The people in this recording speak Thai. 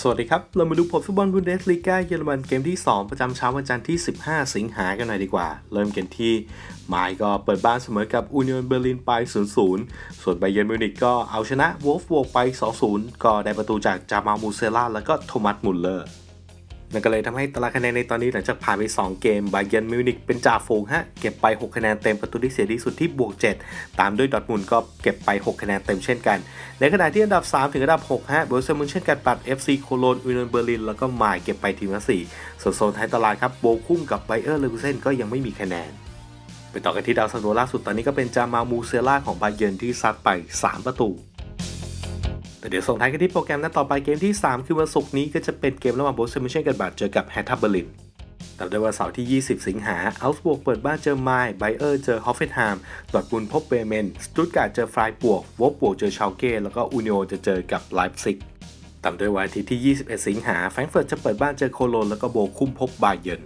สวัสดีครับ เรามาดูผลฟุตบอลบุนเดสลีกาเยอรมันเกมที่ 2 ประจำเช้าวันจันทร์ที่ 15 สิงหากันหน่อยดีกว่า เริ่มกันที่ไมายก็เปิดบ้านเสมอกับอูเนียนเบอร์ลินไป 0-0 ส่วนไบเยนมิวนิกก็เอาชนะวอลฟบวกไป 2-0 ก็ได้ประตูจากจามาลมูเซล่าแล้วก็โทมัสมุลเลอร์ นั่นก็เลยทำให้ตารางคะแนนในตอนนี้หลังจากผ่านไป 2 เกมไบเยร์นมิวนิกเป็นจ่าฝูงฮะ เก็บไป 6 คะแนนเต็มประตูที่เสียดีสุดที่บวก 7 ตามด้วยดอทมุนก็เก็บไป 6 คะแนนเต็มเช่นกัน ในขณะที่อันดับ 3 ถึงอันดับ 6 ฮะเบอร์เซมุนเช่นกันปัด FC โคโลนอูเนเบอร์ลินแล้วก็มาเก็บไปทีมละ4ส่วนโซนท้ายตารางครับโบคุ้มกับไบเออร์เลกุเซนก็ยังไม่มีคะแนนไปต่อกันที่ดาวซันโวล่าสุดตอนนี้ก็เป็นจามามูเซล่าของไบเยร์นที่ซัดไป 3 ประตู แต่เดี๋ยวส่งท้ายกันที่โปรแกรมนัดต่อไปเกมที่ 3 คือวันศุกร์นี้ก็จะเป็นเกมระหว่างโบสเซมิเชนกันบาดเจอกับแฮตทับเบอร์ลินตามด้วยวันเสาร์ที่ 20 สิงหาอัลส์บวกเปิดบ้านเจอไมล์ไบเออร์เจอฮอฟเฟนไฮม์ดอร์ทมุนด์พบเบเมน สตุตการ์ดเจอฟรายบวกวอบบวกเจอชาลเก้แล้วก็อูนิโอจะเจอกับไลป์ซิกตามด้วยวันอาทิตย์ที่ 21 สิงหาแฟรงก์เฟิร์ตจะเปิดบ้านเจอโคโลนแล้วก็โบคุ้มพบบาเยิร์น